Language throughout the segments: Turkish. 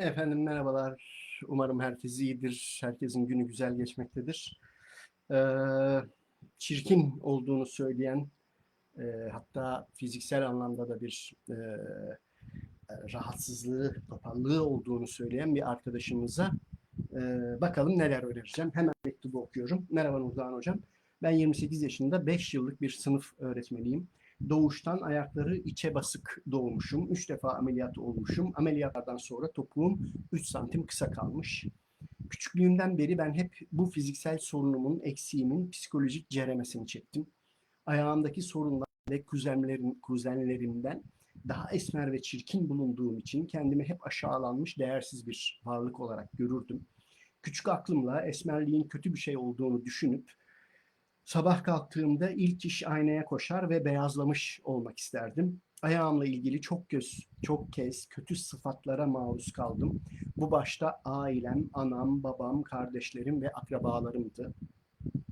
Efendim merhabalar. Umarım herkes iyidir. Herkesin günü güzel geçmektedir. Ee, çirkin olduğunu söyleyen, e, hatta fiziksel anlamda da bir e, rahatsızlığı, topallığı olduğunu söyleyen bir arkadaşımıza e, bakalım neler öğreteceğim. Hemen mektubu okuyorum. Merhaba Nurdan Hocam. Ben 28 yaşında 5 yıllık bir sınıf öğretmeniyim. Doğuştan ayakları içe basık doğmuşum. 3 defa ameliyat olmuşum. Ameliyatlardan sonra topuğum 3 santim kısa kalmış. Küçüklüğümden beri ben hep bu fiziksel sorunumun, eksiğimin psikolojik ceremesini çektim. Ayağımdaki sorunlar ve kuzenlerim, kuzenlerimden daha esmer ve çirkin bulunduğum için kendimi hep aşağılanmış, değersiz bir varlık olarak görürdüm. Küçük aklımla esmerliğin kötü bir şey olduğunu düşünüp Sabah kalktığımda ilk iş aynaya koşar ve beyazlamış olmak isterdim. Ayağımla ilgili çok göz, çok kez kötü sıfatlara maruz kaldım. Bu başta ailem, anam, babam, kardeşlerim ve akrabalarımdı.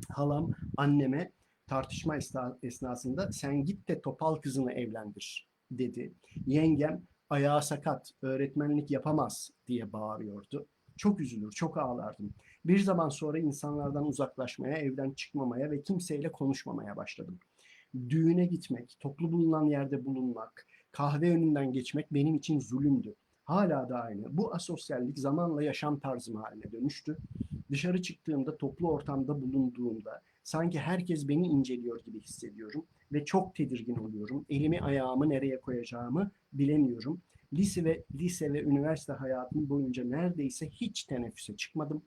Halam anneme tartışma esnasında sen git de topal kızını evlendir dedi. Yengem ayağı sakat, öğretmenlik yapamaz diye bağırıyordu. Çok üzülür, çok ağlardım. Bir zaman sonra insanlardan uzaklaşmaya, evden çıkmamaya ve kimseyle konuşmamaya başladım. Düğüne gitmek, toplu bulunan yerde bulunmak, kahve önünden geçmek benim için zulümdü. Hala da aynı. Bu asosyallik zamanla yaşam tarzım haline dönüştü. Dışarı çıktığımda, toplu ortamda bulunduğumda sanki herkes beni inceliyor gibi hissediyorum ve çok tedirgin oluyorum. Elimi ayağımı nereye koyacağımı bilemiyorum. Lise ve lise ve üniversite hayatım boyunca neredeyse hiç teneffüse çıkmadım.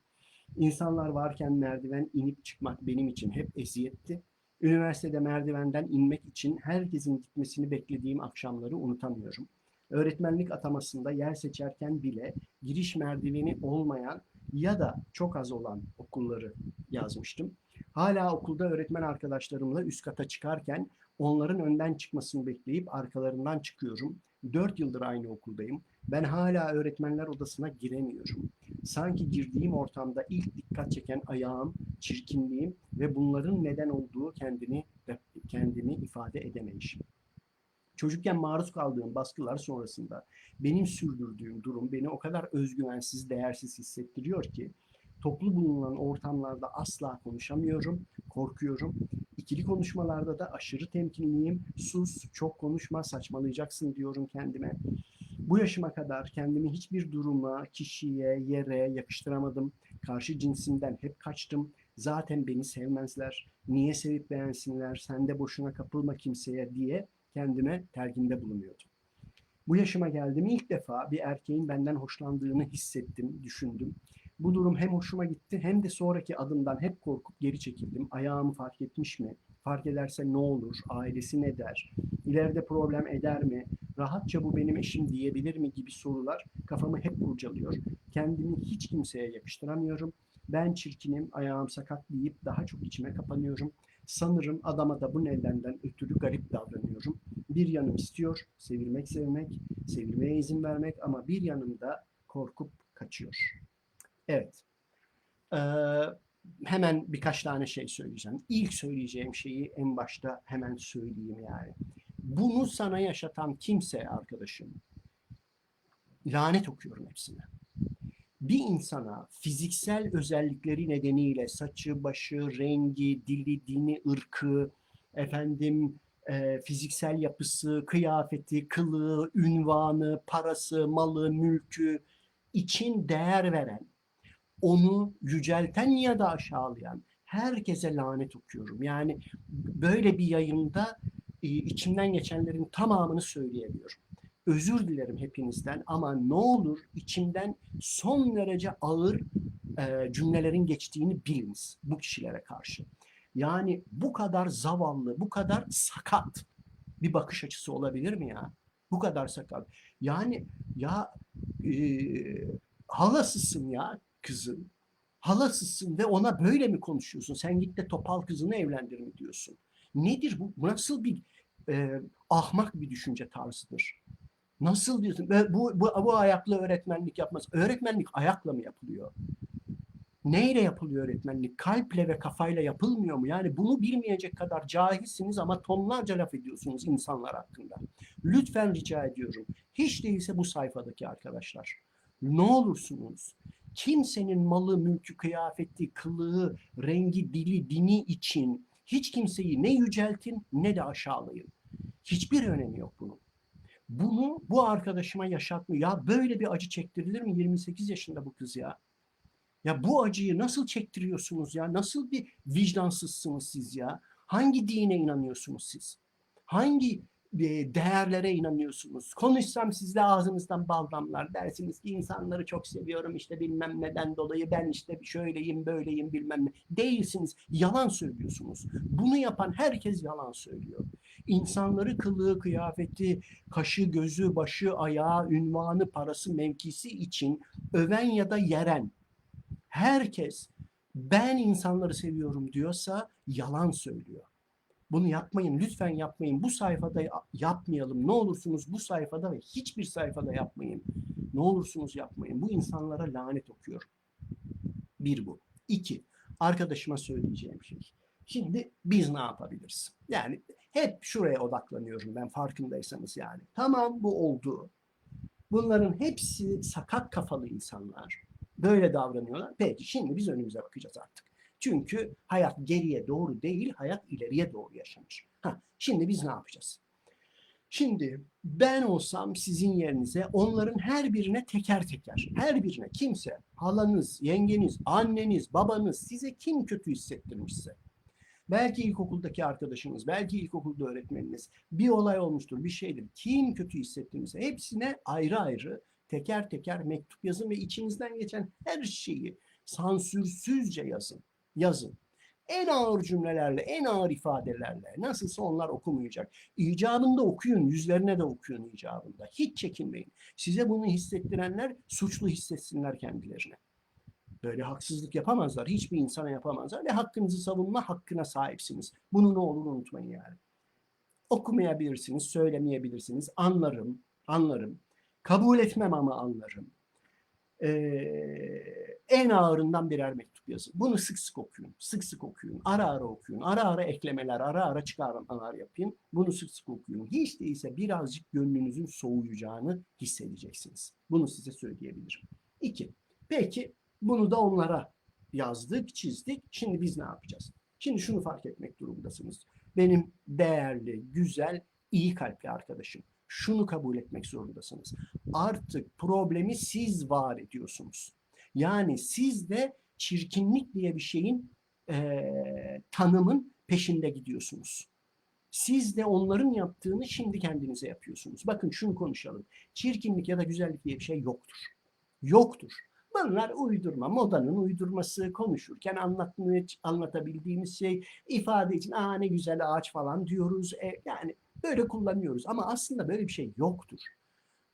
İnsanlar varken merdiven inip çıkmak benim için hep eziyetti. Üniversitede merdivenden inmek için herkesin gitmesini beklediğim akşamları unutamıyorum. Öğretmenlik atamasında yer seçerken bile giriş merdiveni olmayan ya da çok az olan okulları yazmıştım. Hala okulda öğretmen arkadaşlarımla üst kata çıkarken onların önden çıkmasını bekleyip arkalarından çıkıyorum. Dört yıldır aynı okuldayım. Ben hala öğretmenler odasına giremiyorum. Sanki girdiğim ortamda ilk dikkat çeken ayağım, çirkinliğim ve bunların neden olduğu kendini kendini ifade edemeyişim. Çocukken maruz kaldığım baskılar sonrasında benim sürdürdüğüm durum beni o kadar özgüvensiz, değersiz hissettiriyor ki toplu bulunan ortamlarda asla konuşamıyorum, korkuyorum. İkili konuşmalarda da aşırı temkinliyim. Sus, çok konuşma, saçmalayacaksın diyorum kendime. Bu yaşıma kadar kendimi hiçbir duruma, kişiye, yere yakıştıramadım. Karşı cinsinden hep kaçtım. Zaten beni sevmezler. Niye sevip beğensinler? Sen de boşuna kapılma kimseye diye kendime terginde bulunuyordum. Bu yaşıma geldim ilk defa bir erkeğin benden hoşlandığını hissettim, düşündüm. Bu durum hem hoşuma gitti hem de sonraki adımdan hep korkup geri çekildim. Ayağımı fark etmiş mi? Fark ederse ne olur? Ailesi ne der? İleride problem eder mi? Rahatça bu benim eşim diyebilir mi gibi sorular kafamı hep kurcalıyor. Kendimi hiç kimseye yakıştıramıyorum. Ben çirkinim, ayağım sakat deyip daha çok içime kapanıyorum. Sanırım adama da bu nedenden ötürü garip davranıyorum. Bir yanım istiyor, sevilmek sevmek, sevilmeye izin vermek ama bir yanımda korkup kaçıyor. Evet. Ee, hemen birkaç tane şey söyleyeceğim. İlk söyleyeceğim şeyi en başta hemen söyleyeyim yani. Bunu sana yaşatan kimse arkadaşım, lanet okuyorum hepsine. Bir insana fiziksel özellikleri nedeniyle saçı, başı, rengi, dili, dini, ırkı, efendim e, fiziksel yapısı, kıyafeti, kılığı, ünvanı, parası, malı, mülkü için değer veren onu yücelten ya da aşağılayan herkese lanet okuyorum. Yani böyle bir yayında e, içimden geçenlerin tamamını söyleyemiyorum. Özür dilerim hepinizden ama ne olur içimden son derece ağır e, cümlelerin geçtiğini biliniz bu kişilere karşı. Yani bu kadar zavallı, bu kadar sakat bir bakış açısı olabilir mi ya? Bu kadar sakat. Yani ya e, halasısın ya kızın. Halasısın ve ona böyle mi konuşuyorsun? Sen git de topal kızını evlendir mi diyorsun? Nedir bu? Nasıl bir e, ahmak bir düşünce tarzıdır? Nasıl diyorsun? Bu, bu, bu ayakla öğretmenlik yapmaz. Öğretmenlik ayakla mı yapılıyor? Neyle yapılıyor öğretmenlik? Kalple ve kafayla yapılmıyor mu? Yani bunu bilmeyecek kadar cahilsiniz ama tonlarca laf ediyorsunuz insanlar hakkında. Lütfen rica ediyorum. Hiç değilse bu sayfadaki arkadaşlar Ne olursunuz kimsenin malı, mülkü, kıyafeti, kılığı, rengi, dili, dini için hiç kimseyi ne yüceltin ne de aşağılayın. Hiçbir önemi yok bunun. Bunu bu arkadaşıma yaşatmıyor. Ya böyle bir acı çektirilir mi? 28 yaşında bu kız ya. Ya bu acıyı nasıl çektiriyorsunuz ya? Nasıl bir vicdansızsınız siz ya? Hangi dine inanıyorsunuz siz? Hangi değerlere inanıyorsunuz? Konuşsam sizle ağzınızdan bal damlar. Dersiniz ki insanları çok seviyorum işte bilmem neden dolayı ben işte şöyleyim böyleyim bilmem ne. Değilsiniz. Yalan söylüyorsunuz. Bunu yapan herkes yalan söylüyor. İnsanları kılığı, kıyafeti, kaşı, gözü, başı, ayağı, ünvanı, parası, mevkisi için öven ya da yeren herkes ben insanları seviyorum diyorsa yalan söylüyor. Bunu yapmayın, lütfen yapmayın. Bu sayfada yapmayalım. Ne olursunuz bu sayfada ve hiçbir sayfada yapmayın. Ne olursunuz yapmayın. Bu insanlara lanet okuyorum. Bir bu. İki, arkadaşıma söyleyeceğim şey. Şimdi biz ne yapabiliriz? Yani hep şuraya odaklanıyorum ben farkındaysanız yani. Tamam bu oldu. Bunların hepsi sakat kafalı insanlar. Böyle davranıyorlar. Peki şimdi biz önümüze bakacağız artık. Çünkü hayat geriye doğru değil, hayat ileriye doğru yaşanır. Ha, şimdi biz ne yapacağız? Şimdi ben olsam sizin yerinize onların her birine teker teker, her birine kimse, halanız, yengeniz, anneniz, babanız size kim kötü hissettirmişse, belki ilkokuldaki arkadaşınız, belki ilkokulda öğretmeniniz, bir olay olmuştur, bir şeydir, kim kötü hissettirmişse hepsine ayrı ayrı teker teker mektup yazın ve içinizden geçen her şeyi sansürsüzce yazın. Yazın. En ağır cümlelerle, en ağır ifadelerle. Nasılsa onlar okumayacak. İcabında okuyun, yüzlerine de okuyun icabında. Hiç çekinmeyin. Size bunu hissettirenler suçlu hissetsinler kendilerine. Böyle haksızlık yapamazlar. Hiçbir insana yapamazlar. Ve hakkınızı savunma hakkına sahipsiniz. Bunu ne olur unutmayın yani. Okumayabilirsiniz, söylemeyebilirsiniz. Anlarım, anlarım. Kabul etmem ama anlarım. Ee, en ağırından birer mektup yazın. Bunu sık sık okuyun. Sık sık okuyun. Ara ara okuyun. Ara ara eklemeler, ara ara çıkarmalar yapayım. Bunu sık sık okuyun. Hiç değilse birazcık gönlünüzün soğuyacağını hissedeceksiniz. Bunu size söyleyebilirim. İki. Peki bunu da onlara yazdık, çizdik. Şimdi biz ne yapacağız? Şimdi şunu fark etmek durumundasınız. Benim değerli, güzel, iyi kalpli arkadaşım şunu kabul etmek zorundasınız. Artık problemi siz var ediyorsunuz. Yani siz de çirkinlik diye bir şeyin e, tanımın peşinde gidiyorsunuz. Siz de onların yaptığını şimdi kendinize yapıyorsunuz. Bakın şunu konuşalım. Çirkinlik ya da güzellik diye bir şey yoktur. Yoktur. Bunlar uydurma, modanın uydurması, konuşurken anlatmaya, anlatabildiğimiz şey, ifade için aa ne güzel ağaç falan diyoruz. E, yani Böyle kullanıyoruz ama aslında böyle bir şey yoktur.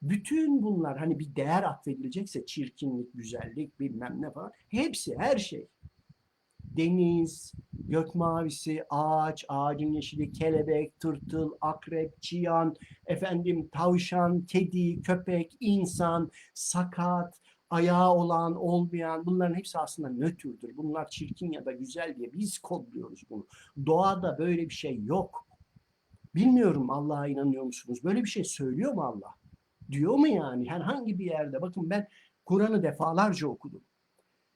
Bütün bunlar hani bir değer atfedilecekse çirkinlik, güzellik bilmem ne falan hepsi her şey. Deniz, gök mavisi, ağaç, ağacın yeşili, kelebek, tırtıl, akrep, çiyan, efendim tavşan, kedi, köpek, insan, sakat, ayağı olan, olmayan bunların hepsi aslında nötrdür. Bunlar çirkin ya da güzel diye biz kodluyoruz bunu. Doğada böyle bir şey yok. Bilmiyorum Allah'a inanıyor musunuz? Böyle bir şey söylüyor mu Allah? Diyor mu yani? Herhangi bir yerde. Bakın ben Kur'an'ı defalarca okudum.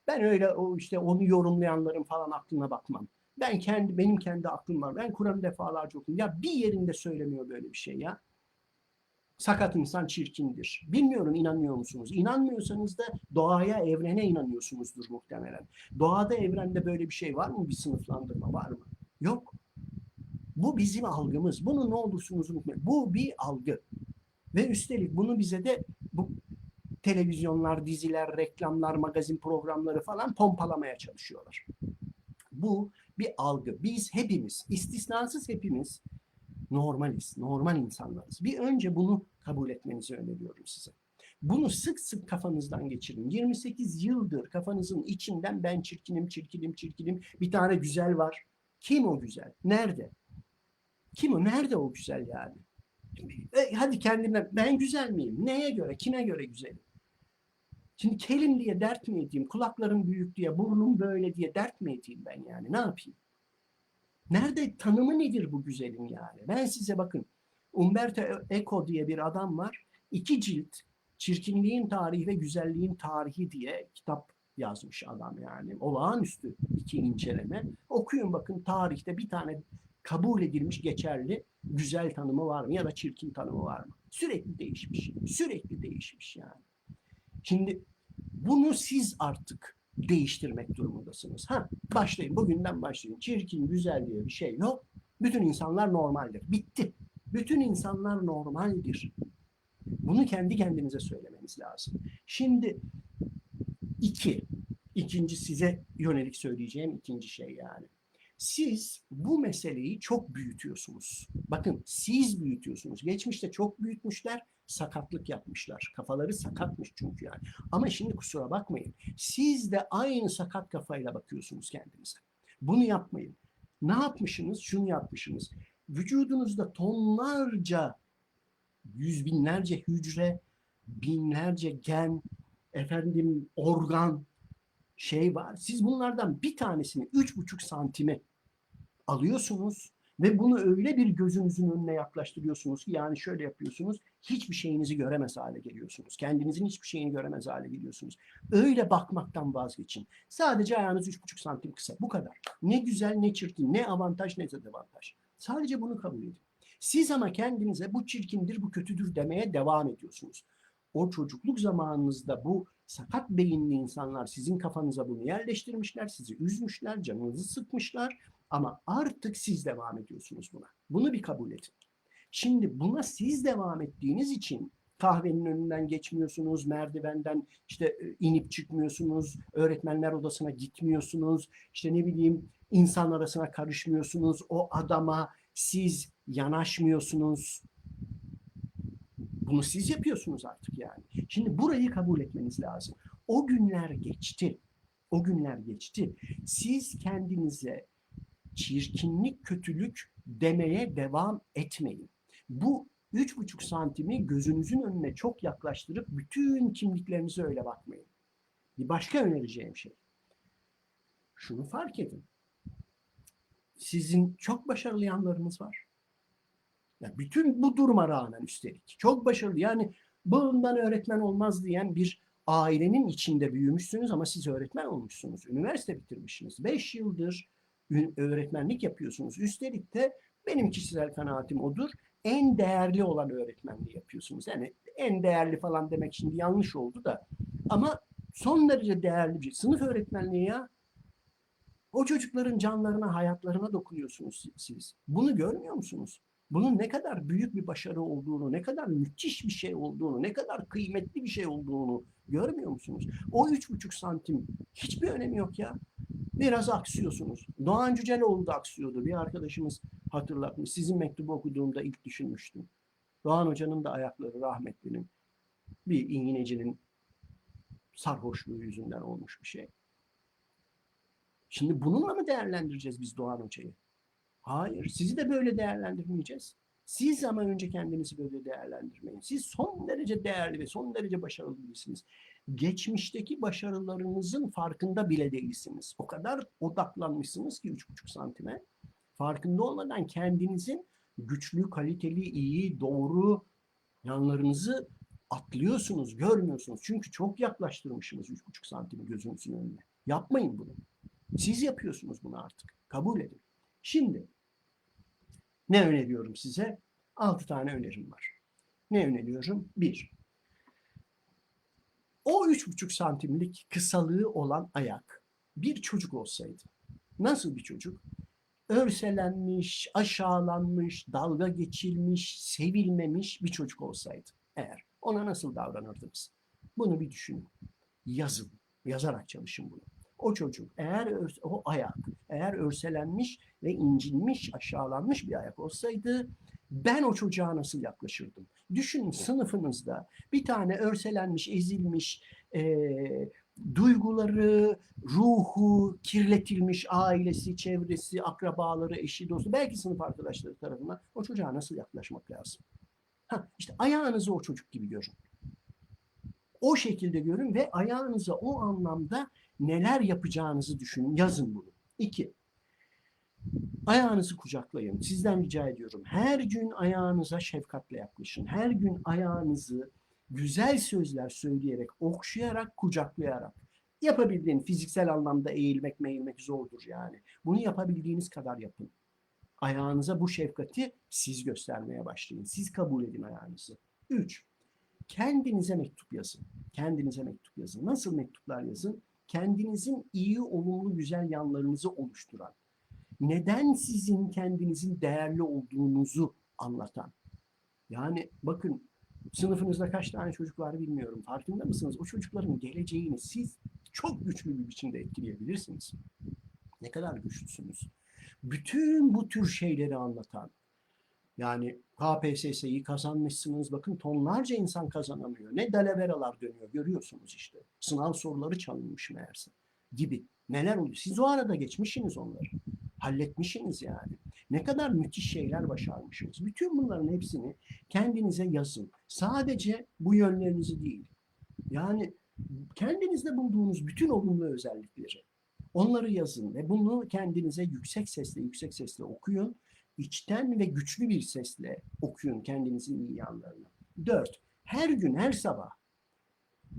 Ben öyle o işte onu yorumlayanların falan aklına bakmam. Ben kendi benim kendi aklım var. Ben Kur'an'ı defalarca okudum. Ya bir yerinde söylemiyor böyle bir şey ya. Sakat insan çirkindir. Bilmiyorum inanıyor musunuz? İnanmıyorsanız da doğaya, evrene inanıyorsunuzdur muhtemelen. Doğada, evrende böyle bir şey var mı? Bir sınıflandırma var mı? Yok. Bu bizim algımız. Bunu ne olursunuz unutmayın. Bu bir algı. Ve üstelik bunu bize de bu televizyonlar, diziler, reklamlar, magazin programları falan pompalamaya çalışıyorlar. Bu bir algı. Biz hepimiz, istisnasız hepimiz normaliz, normal insanlarız. Bir önce bunu kabul etmenizi öneriyorum size. Bunu sık sık kafanızdan geçirin. 28 yıldır kafanızın içinden ben çirkinim, çirkinim, çirkinim. Bir tane güzel var. Kim o güzel? Nerede? Kim o? Nerede o güzel yani? E, hadi kendine ben güzel miyim? Neye göre? Kime göre güzelim? Şimdi kelim diye dert mi edeyim? Kulaklarım büyük diye, burnum böyle diye dert mi edeyim ben yani? Ne yapayım? Nerede tanımı nedir bu güzelin yani? Ben size bakın Umberto Eco diye bir adam var. İki cilt Çirkinliğin tarihi ve güzelliğin tarihi diye kitap yazmış adam yani. Olağanüstü iki inceleme. Okuyun bakın tarihte bir tane kabul edilmiş geçerli güzel tanımı var mı ya da çirkin tanımı var mı? Sürekli değişmiş. Sürekli değişmiş yani. Şimdi bunu siz artık değiştirmek durumundasınız. Ha, başlayın. Bugünden başlayın. Çirkin, güzel diye bir şey yok. Bütün insanlar normaldir. Bitti. Bütün insanlar normaldir. Bunu kendi kendinize söylemeniz lazım. Şimdi iki, ikinci size yönelik söyleyeceğim ikinci şey yani. Siz bu meseleyi çok büyütüyorsunuz. Bakın siz büyütüyorsunuz. Geçmişte çok büyütmüşler, sakatlık yapmışlar. Kafaları sakatmış çünkü yani. Ama şimdi kusura bakmayın. Siz de aynı sakat kafayla bakıyorsunuz kendinize. Bunu yapmayın. Ne yapmışsınız? Şunu yapmışsınız. Vücudunuzda tonlarca, yüz binlerce hücre, binlerce gen, efendim organ şey var. Siz bunlardan bir tanesini üç buçuk santime alıyorsunuz ve bunu öyle bir gözünüzün önüne yaklaştırıyorsunuz ki yani şöyle yapıyorsunuz hiçbir şeyinizi göremez hale geliyorsunuz. Kendinizin hiçbir şeyini göremez hale geliyorsunuz. Öyle bakmaktan vazgeçin. Sadece ayağınız üç buçuk santim kısa. Bu kadar. Ne güzel ne çirkin ne avantaj ne dezavantaj. Sadece bunu kabul edin. Siz ama kendinize bu çirkindir bu kötüdür demeye devam ediyorsunuz. O çocukluk zamanınızda bu sakat beyinli insanlar sizin kafanıza bunu yerleştirmişler, sizi üzmüşler, canınızı sıkmışlar ama artık siz devam ediyorsunuz buna. Bunu bir kabul edin. Şimdi buna siz devam ettiğiniz için kahvenin önünden geçmiyorsunuz, merdivenden işte e, inip çıkmıyorsunuz, öğretmenler odasına gitmiyorsunuz, işte ne bileyim insan arasına karışmıyorsunuz, o adama siz yanaşmıyorsunuz. Bunu siz yapıyorsunuz artık yani. Şimdi burayı kabul etmeniz lazım. O günler geçti. O günler geçti. Siz kendinize çirkinlik, kötülük demeye devam etmeyin. Bu üç buçuk santimi gözünüzün önüne çok yaklaştırıp bütün kimliklerinize öyle bakmayın. Bir başka önereceğim şey. Şunu fark edin. Sizin çok başarılı yanlarınız var. Ya bütün bu duruma rağmen üstelik çok başarılı. Yani bağımdan öğretmen olmaz diyen bir ailenin içinde büyümüşsünüz ama siz öğretmen olmuşsunuz. Üniversite bitirmişsiniz. Beş yıldır öğretmenlik yapıyorsunuz. Üstelik de benim kişisel kanaatim odur. En değerli olan öğretmenliği yapıyorsunuz. Yani en değerli falan demek şimdi yanlış oldu da. Ama son derece değerli bir sınıf öğretmenliği ya. O çocukların canlarına, hayatlarına dokunuyorsunuz siz. Bunu görmüyor musunuz? Bunun ne kadar büyük bir başarı olduğunu, ne kadar müthiş bir şey olduğunu, ne kadar kıymetli bir şey olduğunu görmüyor musunuz? O üç buçuk santim hiçbir önemi yok ya. Biraz aksıyorsunuz. Doğan Cüceloğlu da aksıyordu. Bir arkadaşımız hatırlatmış. Sizin mektubu okuduğumda ilk düşünmüştüm. Doğan Hoca'nın da ayakları rahmetlinin bir iğnecinin sarhoşluğu yüzünden olmuş bir şey. Şimdi bununla mı değerlendireceğiz biz Doğan Hoca'yı? Hayır, sizi de böyle değerlendirmeyeceğiz. Siz ama önce kendinizi böyle değerlendirmeyin. Siz son derece değerli ve son derece başarılı birisiniz. Geçmişteki başarılarınızın farkında bile değilsiniz. O kadar odaklanmışsınız ki üç buçuk santime. Farkında olmadan kendinizin güçlü, kaliteli, iyi, doğru yanlarınızı atlıyorsunuz, görmüyorsunuz. Çünkü çok yaklaştırmışsınız üç buçuk santimi gözünüzün önüne. Yapmayın bunu. Siz yapıyorsunuz bunu artık. Kabul edin. Şimdi ne öneriyorum size? Altı tane önerim var. Ne öneriyorum? Bir, o üç buçuk santimlik kısalığı olan ayak bir çocuk olsaydı. Nasıl bir çocuk? Örselenmiş, aşağılanmış, dalga geçilmiş, sevilmemiş bir çocuk olsaydı. Eğer ona nasıl davranırdınız? Bunu bir düşünün. Yazın. Yazarak çalışın bunu. O çocuk eğer o ayak eğer örselenmiş ve incinmiş, aşağılanmış bir ayak olsaydı ben o çocuğa nasıl yaklaşırdım? Düşünün sınıfınızda bir tane örselenmiş, ezilmiş, e, duyguları, ruhu kirletilmiş ailesi, çevresi, akrabaları, eşi, dostu, belki sınıf arkadaşları tarafından o çocuğa nasıl yaklaşmak lazım? Ha, işte ayağınızı o çocuk gibi görün. O şekilde görün ve ayağınıza o anlamda neler yapacağınızı düşünün. Yazın bunu. İki, ayağınızı kucaklayın. Sizden rica ediyorum. Her gün ayağınıza şefkatle yaklaşın. Her gün ayağınızı güzel sözler söyleyerek, okşayarak, kucaklayarak yapabildiğin fiziksel anlamda eğilmek meğilmek zordur yani. Bunu yapabildiğiniz kadar yapın. Ayağınıza bu şefkati siz göstermeye başlayın. Siz kabul edin ayağınızı. Üç, kendinize mektup yazın. Kendinize mektup yazın. Nasıl mektuplar yazın? Kendinizin iyi, olumlu, güzel yanlarınızı oluşturan. Neden sizin kendinizin değerli olduğunuzu anlatan. Yani bakın sınıfınızda kaç tane çocuk var bilmiyorum. Farkında mısınız? O çocukların geleceğini siz çok güçlü bir biçimde etkileyebilirsiniz. Ne kadar güçlüsünüz. Bütün bu tür şeyleri anlatan, yani KPSS'yi kazanmışsınız. Bakın tonlarca insan kazanamıyor. Ne dalaveralar dönüyor görüyorsunuz işte. Sınav soruları çalınmış meğerse gibi. Neler oluyor? Siz o arada geçmişsiniz onları. Halletmişsiniz yani. Ne kadar müthiş şeyler başarmışsınız. Bütün bunların hepsini kendinize yazın. Sadece bu yönlerinizi değil. Yani kendinizde bulduğunuz bütün olumlu özellikleri onları yazın ve bunu kendinize yüksek sesle yüksek sesle okuyun. İçten ve güçlü bir sesle okuyun kendinizin iyi yanlarını. Dört, her gün, her sabah,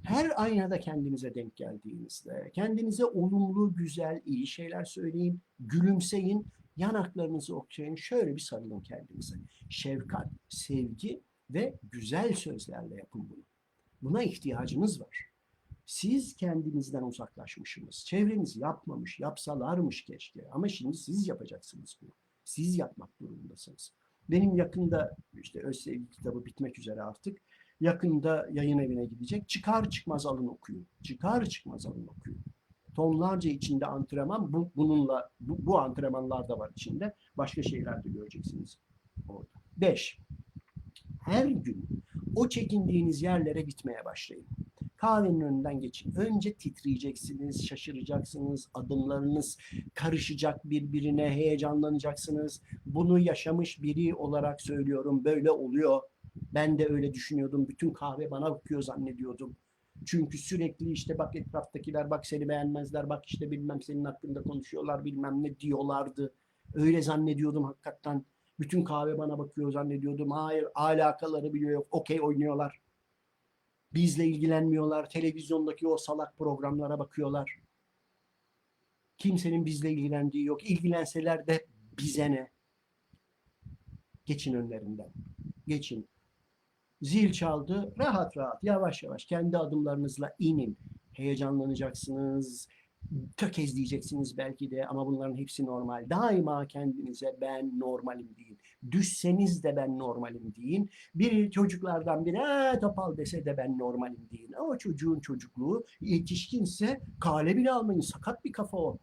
her aynada kendinize denk geldiğinizde, kendinize olumlu, güzel, iyi şeyler söyleyin, gülümseyin, yanaklarınızı okşayın, şöyle bir sarılın kendinize. Şefkat, sevgi ve güzel sözlerle yapın bunu. Buna ihtiyacınız var. Siz kendinizden uzaklaşmışsınız. Çevreniz yapmamış, yapsalarmış keşke. Ama şimdi siz yapacaksınız bunu. Siz yapmak durumundasınız. Benim yakında işte Özsevgi kitabı bitmek üzere artık. Yakında yayın evine gidecek. Çıkar çıkmaz alın okuyun. Çıkar çıkmaz alın okuyun. Tonlarca içinde antrenman. Bu, bununla bu, bu antrenmanlar da var içinde. Başka şeyler de göreceksiniz orada. Beş. Her gün o çekindiğiniz yerlere gitmeye başlayın. Kahvenin önünden geçin. Önce titreyeceksiniz, şaşıracaksınız, adımlarınız karışacak birbirine, heyecanlanacaksınız. Bunu yaşamış biri olarak söylüyorum. Böyle oluyor. Ben de öyle düşünüyordum. Bütün kahve bana bakıyor zannediyordum. Çünkü sürekli işte bak etraftakiler bak seni beğenmezler, bak işte bilmem senin hakkında konuşuyorlar, bilmem ne diyorlardı. Öyle zannediyordum hakikaten. Bütün kahve bana bakıyor zannediyordum. Hayır, alakaları biliyor yok. Okey oynuyorlar. Bizle ilgilenmiyorlar. Televizyondaki o salak programlara bakıyorlar. Kimsenin bizle ilgilendiği yok. İlgilenseler de bize ne? Geçin önlerinden. Geçin. Zil çaldı. Rahat rahat, yavaş yavaş kendi adımlarınızla inin. Heyecanlanacaksınız. Tökezleyeceksiniz belki de ama bunların hepsi normal. Daima kendinize ben normalim deyin. Düşseniz de ben normalim deyin. Bir çocuklardan biri "Aa, topal dese de ben normalim deyin. Ama çocuğun çocukluğu yetişkinse kale bile almayın. Sakat bir kafa o.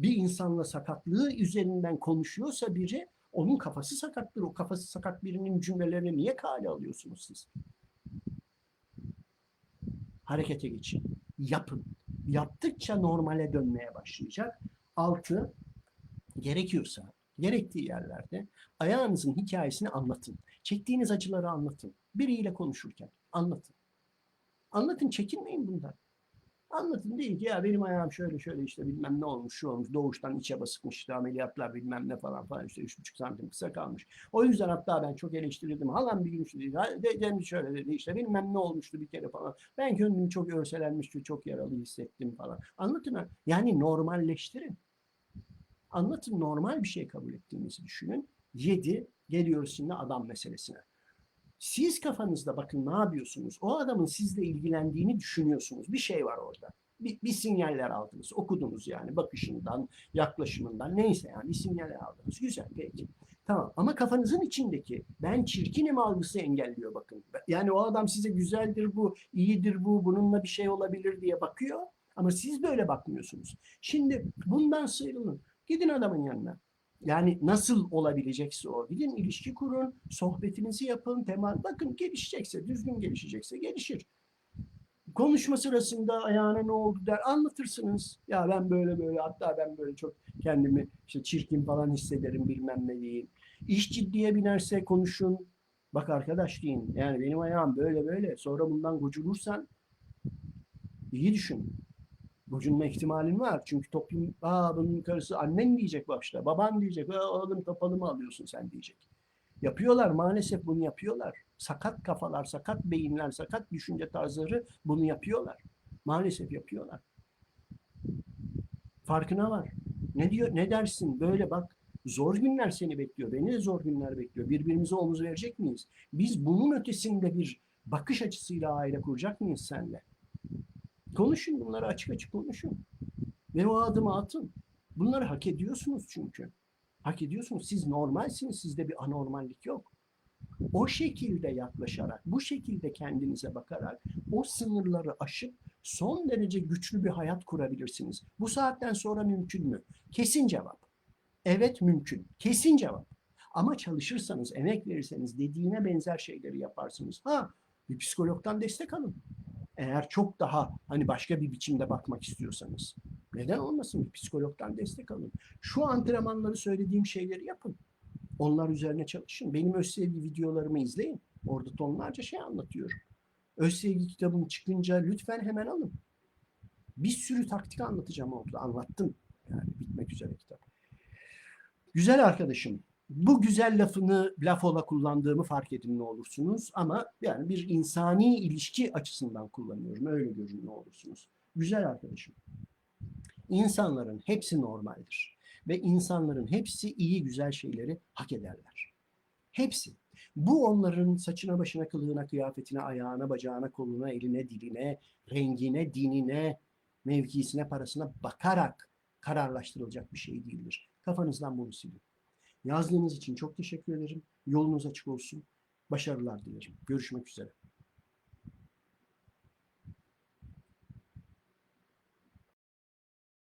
Bir insanla sakatlığı üzerinden konuşuyorsa biri onun kafası sakattır. O kafası sakat birinin cümlelerini niye kale alıyorsunuz siz? Harekete geçin. Yapın. Yaptıkça normale dönmeye başlayacak. Altı, gerekiyorsa, gerektiği yerlerde ayağınızın hikayesini anlatın. Çektiğiniz acıları anlatın. Biriyle konuşurken anlatın. Anlatın, çekinmeyin bundan. Anlatın değil ki ya benim ayağım şöyle şöyle işte bilmem ne olmuş şu olmuş doğuştan içe basıkmış işte ameliyatlar bilmem ne falan falan işte üç buçuk santim kısa kalmış. O yüzden hatta ben çok eleştirildim. Halam bir gün işte dedi, şöyle dedi işte bilmem ne olmuştu bir kere falan. Ben kendimi çok örselenmişti çok yaralı hissettim falan. Anlatın. Yani normalleştirin. Anlatın normal bir şey kabul ettiğinizi düşünün. Yedi geliyoruz şimdi adam meselesine. Siz kafanızda bakın ne yapıyorsunuz? O adamın sizle ilgilendiğini düşünüyorsunuz. Bir şey var orada. Bir, bir sinyaller aldınız. Okudunuz yani bakışından, yaklaşımından neyse yani bir sinyaller aldınız. Güzel peki. Tamam ama kafanızın içindeki ben çirkinim algısı engelliyor bakın. Yani o adam size güzeldir bu, iyidir bu, bununla bir şey olabilir diye bakıyor. Ama siz böyle bakmıyorsunuz. Şimdi bundan sıyrılın. Gidin adamın yanına. Yani nasıl olabilecekse o. Gidin ilişki kurun, sohbetinizi yapın, temel. Bakın gelişecekse, düzgün gelişecekse gelişir. Konuşma sırasında ayağına ne oldu der, anlatırsınız. Ya ben böyle böyle, hatta ben böyle çok kendimi işte çirkin falan hissederim bilmem ne diyeyim. İş ciddiye binerse konuşun. Bak arkadaş deyin, yani benim ayağım böyle böyle. Sonra bundan gocunursan iyi düşün gocunma ihtimalin var. Çünkü toplum, aa bunun karısı annen diyecek başta, baban diyecek, aa oğlum topalı mı alıyorsun sen diyecek. Yapıyorlar maalesef bunu yapıyorlar. Sakat kafalar, sakat beyinler, sakat düşünce tarzları bunu yapıyorlar. Maalesef yapıyorlar. Farkına var. Ne diyor? Ne dersin? Böyle bak. Zor günler seni bekliyor. Beni de zor günler bekliyor. Birbirimize omuz verecek miyiz? Biz bunun ötesinde bir bakış açısıyla aile kuracak mıyız senle? Konuşun bunları açık açık konuşun. Ve o adımı atın. Bunları hak ediyorsunuz çünkü. Hak ediyorsunuz. Siz normalsiniz. Sizde bir anormallik yok. O şekilde yaklaşarak, bu şekilde kendinize bakarak o sınırları aşıp son derece güçlü bir hayat kurabilirsiniz. Bu saatten sonra mümkün mü? Kesin cevap. Evet mümkün. Kesin cevap. Ama çalışırsanız, emek verirseniz dediğine benzer şeyleri yaparsınız. Ha, bir psikologdan destek alın. Eğer çok daha hani başka bir biçimde bakmak istiyorsanız. Neden olmasın? Bir psikologdan destek alın. Şu antrenmanları söylediğim şeyleri yapın. Onlar üzerine çalışın. Benim özsevgi videolarımı izleyin. Orada tonlarca şey anlatıyorum. Özsevgi kitabım çıkınca lütfen hemen alın. Bir sürü taktik anlatacağım orada. Anlattım. Yani bitmek üzere kitap. Güzel arkadaşım. Bu güzel lafını laf ola kullandığımı fark edin ne olursunuz. Ama yani bir insani ilişki açısından kullanıyorum. Öyle görün ne olursunuz. Güzel arkadaşım. İnsanların hepsi normaldir. Ve insanların hepsi iyi güzel şeyleri hak ederler. Hepsi. Bu onların saçına başına, kılığına, kıyafetine, ayağına, bacağına, koluna, eline, diline, rengine, dinine, mevkisine, parasına bakarak kararlaştırılacak bir şey değildir. Kafanızdan bunu silin. Yazdığınız için çok teşekkür ederim. Yolunuz açık olsun. Başarılar dilerim. Görüşmek üzere.